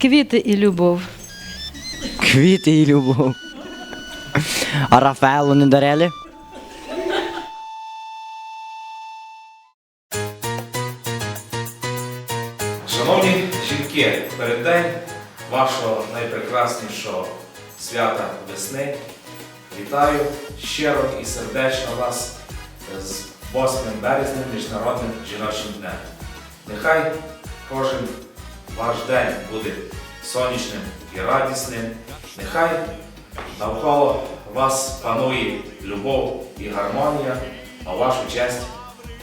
Квіти і любов. Квіти і любов. А Рафаелу не дарили? Шановні жінки, перед день вашого найпрекраснішого свята весни вітаю щиро і сердечно вас з 8 березня Міжнародним жіночим днем. Нехай кожен ваш день буде сонячним і радісним. Нехай навколо вас панує любов і гармонія, а в вашу честь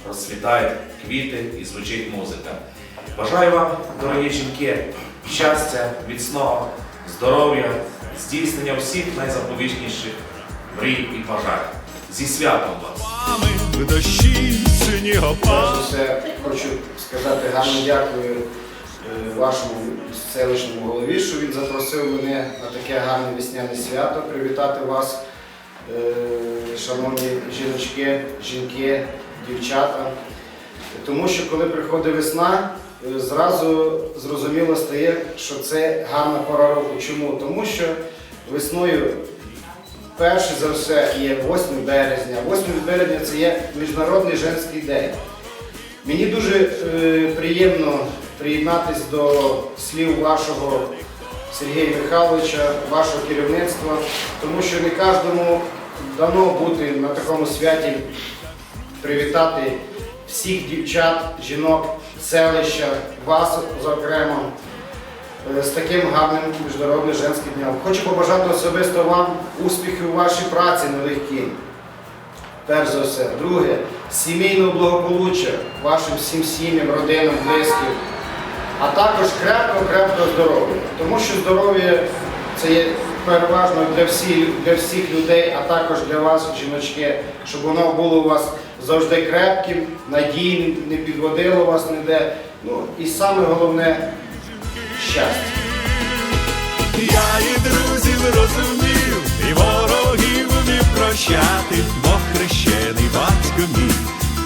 розцвітають квіти і звучить музика. Бажаю вам, дорогі жінки, щастя, міцного, здоров'я, здійснення всіх найзаповічніших мрій і бажань. Зі святом вас! Перш за все, хочу сказати гарно дякую вашому селищному голові, що він запросив мене на таке гарне весняне свято, привітати вас, е, шановні жіночки, жінки, дівчата. Тому що коли приходить весна, е, зразу зрозуміло стає, що це гарна пора року. Чому? Тому що весною Перше за все є 8 березня. 8 березня це є Міжнародний женський день. Мені дуже е, приємно приєднатися до слів вашого Сергія Михайловича, вашого керівництва, тому що не кожному дано бути на такому святі, привітати всіх дівчат, жінок, селища, вас зокрема е, з таким гарним міжнародним женським днем. Хочу побажати особисто вам успіхів у вашій праці нелегкій. Перш за все. Друге, сімейного благополуччя вашим всім сім'ям, родинам, близьким, а також крепко-крепко здоров'я. Тому що здоров'я це є переважно для всіх, для всіх людей, а також для вас, жіночки, щоб воно було у вас завжди крепким, надійним, не підводило вас ніде. Ну і саме головне щастя. Я і друзів розумів, і ворогів умів прощати, бо хрещений батько мій,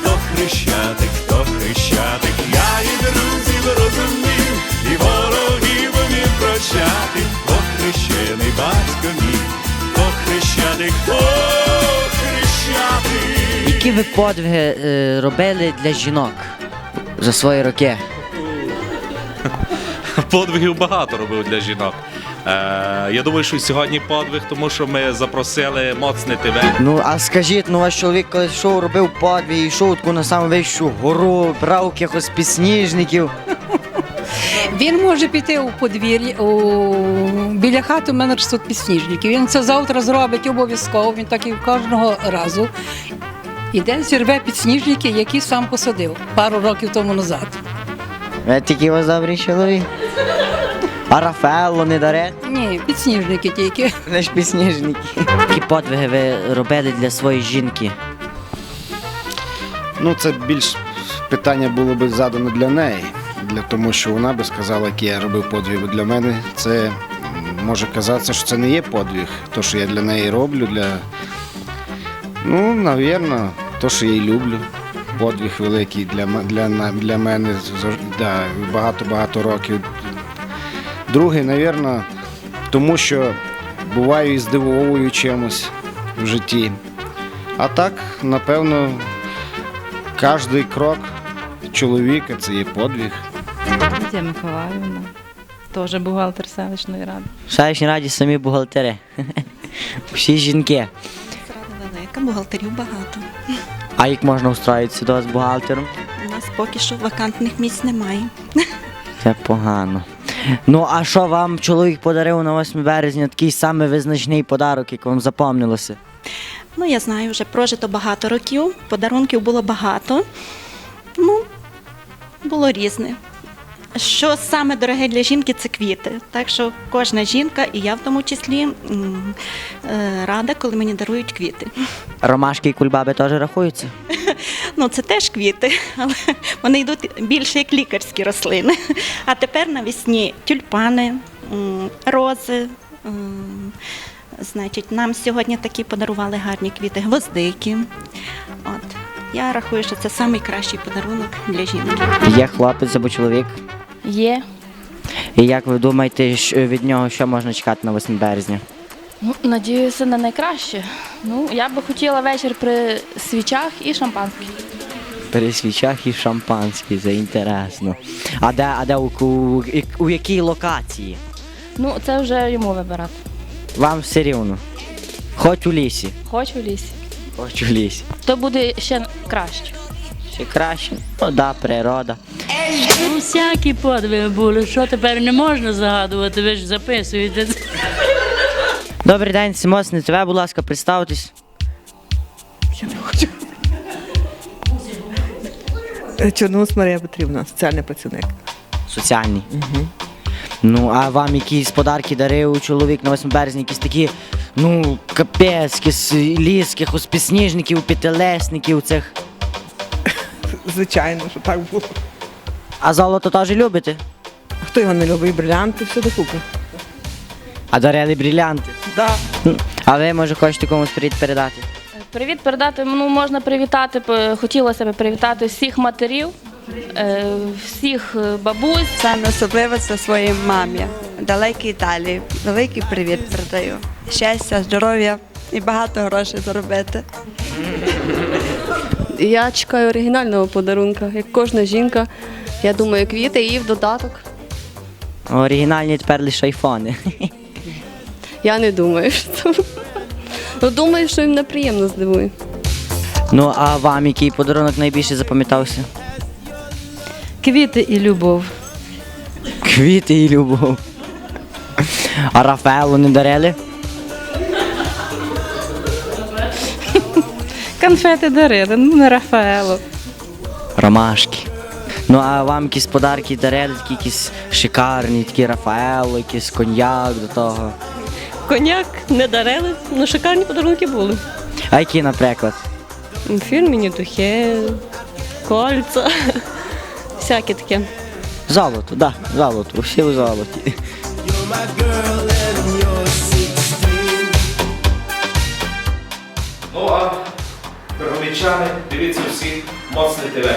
хрещатик, хрещатик, ви подвиги е, робили для жінок за свої роки? Подвигів багато робив для жінок. Е, я думаю, що сьогодні подвиг, тому що ми запросили моцнити тебе. Ну, а скажіть, ну ваш чоловік колись йшов, робив подвиг, йшов таку на саму вищу гору, брав якихось підсніжників. Він може піти у подвір'я у... біля хати. У мене ростуть підсніжники. Він це завтра зробить обов'язково. Він так і кожного разу. Іде, зірве підсніжники, які сам посадив пару років тому назад. Ви у вас добрий чоловік. А Рафаелу не даре? Ні, підсніжники тільки. Лиш підсніжники. Які подвиги ви робили для своєї жінки? Ну, це більш питання було би задано для неї, для тому що вона би сказала, які я робив подвиг для мене. Це може казатися, що це не є подвиг, то, що я для неї роблю, для. Ну, навірно, то, що я її люблю. Подвиг великий для, для, для мене да, багато-багато років. Другий, навірно, тому що буваю і здивовую чимось в житті. А так, напевно, Кожний крок чоловіка це є подвиг. Лідія Миколаївна, теж бухгалтер селищної ради. В селищній раді самі бухгалтери. Всі жінки. Рада бухгалтерів багато. А як можна устроїтися до вас бухгалтером? У нас поки що вакантних місць немає. Це погано. Ну, а що вам чоловік подарив на 8 березня такий самий визначний подарок, як вам запам'яталося? Ну, я знаю, вже прожито багато років, подарунків було багато. Ну, було різне. Що саме дороге для жінки це квіти. Так що кожна жінка, і я в тому числі, м, е, рада, коли мені дарують квіти. Ромашки і кульбаби теж рахуються? Ну, це теж квіти, але вони йдуть більше як лікарські рослини. А тепер навесні тюльпани, м, рози. м, Значить, нам сьогодні такі подарували гарні квіти, гвоздики. От. Я рахую, що це найкращий подарунок для жінки. Є хлопець або чоловік. Є. І як ви думаєте, що від нього що можна чекати на 8 березня? Ну, надіюся на найкраще. Ну, я би хотіла вечір при свічах і шампанське. При свічах і шампанське, це інтересно. А де, а де у, у, у якій локації? Ну, це вже йому вибирати. Вам все рівно. Хоч у лісі. Хоч у лісі. Хоч у лісі. То буде ще краще. Ще краще. Ну да, природа. Ну, всякі подвиги були, що тепер не можна загадувати, ви ж записуєте. Добрий день, Симоцне, тебе, будь ласка, представтесь. Чорноус Марія Петрівна, соціальний працівник. Соціальний. Ну, а вам якісь подарки дарив чоловік на 8 березня, якісь такі, ну, капець, якісь ліс, якихось підсніжників, п'ятилесників цих. Звичайно, що так було. А золото теж любите? Хто його не любить? Брилянти, все докупи. А дарили брилянти. Да. Ну, А ви, може, хочете комусь привіт передати? Привіт передати. Ну, можна привітати, п- хотілося б привітати всіх матерів, е, всіх е, бабусь. Саме особливо це своїй мамі. Далекій Італії. Великий привіт передаю. Щастя, здоров'я і багато грошей заробити. Я чекаю оригінального подарунка, як кожна жінка. Я думаю, квіти і в додаток. Оригінальні тепер лише айфони. Я не думаю, що це. Ну, думаю, що їм неприємно здивує. Ну, а вам який подарунок найбільше запам'ятався? Квіти і любов. Квіти і любов. А Рафаелу не дарили? Конфети дарили, ну не Рафаело. Ромашки. Ну, а вам якісь подарки дарили, такі якісь шикарні, такі Рафаело, якийсь коньяк до того. Коняк не дарили, але шикарні подарунки були. А які, наприклад? Фірміні духи, кольця, всяке таке. Золото, так, да, золото, всі у золоті. Ну а, берегомічани, дивіться всі моцне ТВ.